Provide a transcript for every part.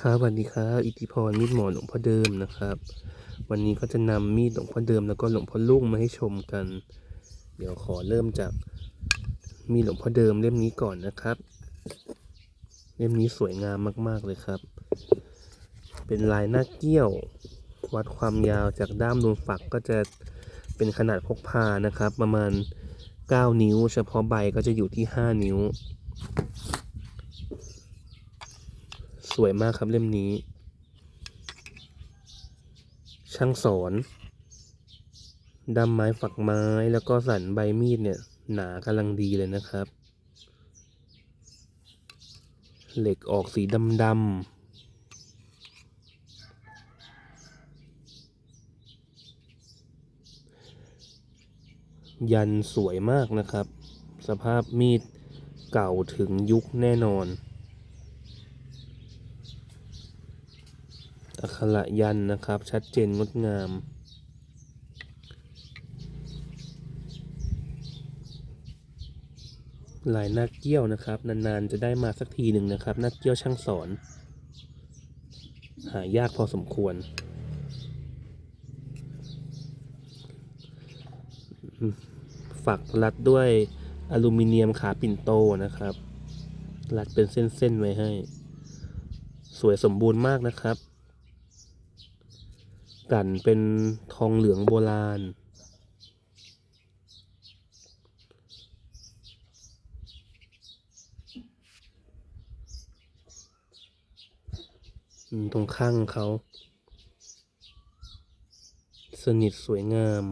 ครับสวัสดีครับอิทธิพรมีดหมอหลวงพ่อเดิมนะครับ วันนี้ก็จะนำมีดหลวงพ่อเดิมแล้วก็หลวงพ่อลุ่งมาให้ชมกัน เดี๋ยวขอเริ่มจากมีดหลวงพ่อเดิมเล่มนี้ก่อนนะครับ เล่มนี้สวยงามมาก ๆเลยครับ เป็นลายหน้าเกี้ยว วัดความยาวจากด้ามดวงฝักก็จะเป็นขนาดพกพานะครับ ประมาณ 9 นิ้ว เฉพาะใบก็จะอยู่ที่ 5 นิ้ว สวยมากครับเล่มนี้ ช่างสอนดำไม้ฝักไม้แล้วก็สันใบมีดเนี่ย หนากำลังดีเลยนะครับ เหล็กออกสีดำๆยันสวยมากนะครับ สภาพมีดเก่าถึงยุคแน่นอน อักขระยันนะครับ ชัดเจนงดงามลายหน้าเกี้ยวนะครับ นานๆจะได้มาสักทีหนึ่งนะครับหน้าเกี้ยวช่างสอน หายากพอสมควร ฝักรัดด้วยอลูมิเนียมขาปิ่นโตนะครับ รัดเป็นเส้นๆไว้ให้ สวยสมบูรณ์มากนะครับ กันเป็นทองเหลืองโบราณ ตรงข้างเขา สนิทสวยงาม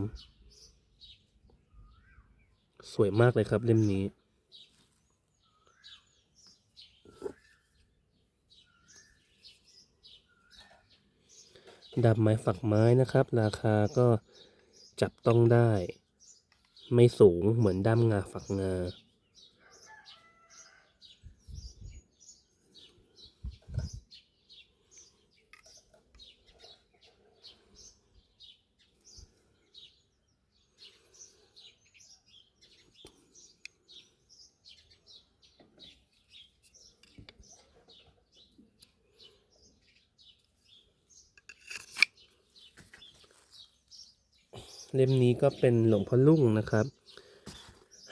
สวยมากเลยครับเล่มนี้ ดับไม้ฝักไม้นะครับ ราคาก็จับต้องได้ ไม่สูงเหมือนด้ามงาฝักงา เล่มนี้ก็เป็นหลวงพ่อลุ่งนะครับ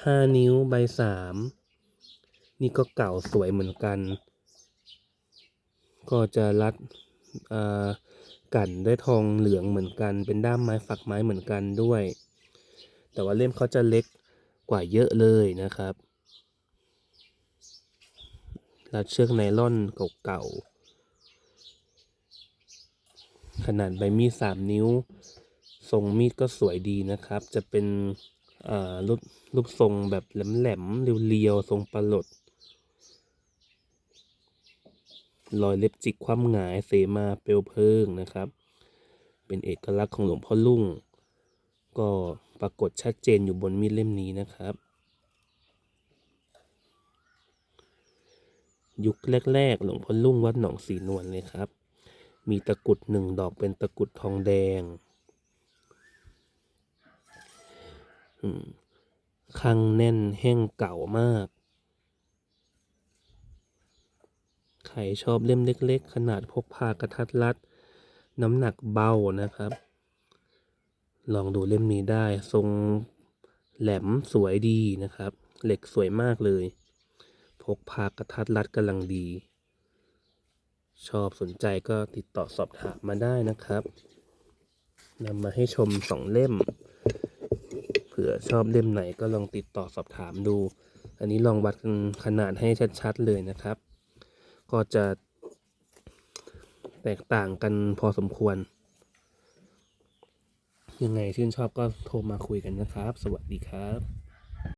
ห้านิ้วใบสามนี่ก็เก่าสวยเหมือนกัน ก็จะรัดอ่ากันด้วยทองเหลืองเหมือนกัน เป็นด้ามไม้ฝักไม้เหมือนกันด้วย แต่ว่าเล่มเขาจะเล็กกว่าเยอะเลยนะครับรัดเชือกไนล่อนเก่าๆขนาดใบมีดสามนิ้ว ทรงมีดก็สวยดีนะครับ จะเป็นรูปรูปทรงแบบแหลมๆเรียวๆทรงปลาหลดรอยเล็บจิกคว่ำหงายเสมาเปลวเพลิงนะครับ เป็นเอกลักษณ์ของหลวงพ่อลุ่ง ก็ปรากฏชัดเจนอยู่บนมีดเล่มนี้นะครับ ยุคแรกๆ หลวงพ่อลุ่งวัดหนองสีนวลเลยครับ มีตะกุดหนึ่งดอกเป็นตะกุดทองแดง อืมคังแน่นแห้งเก่ามาก ใครชอบเล่มเล็ก ๆ ขนาดพกพากระทัดรัด น้ำหนักเบานะครับ ลองดูเล่มนี้ได้ ทรงแหลมสวยดีนะครับ เหล็กสวยมากเลย พกพากระทัดรัดกำลังดี ชอบสนใจก็ติดต่อสอบถามมาได้นะครับนำมาให้ชมสองเล่ม ผื่อชอบเล่มไหนก็ลองติดต่อสอบถามดู อันนี้ลองวัดขนาดให้ชัดๆเลยนะครับ ก็จะแตกต่างกันพอสมควร ยังไงชื่นชอบก็โทรมาคุยกันนะครับ สวัสดีครับ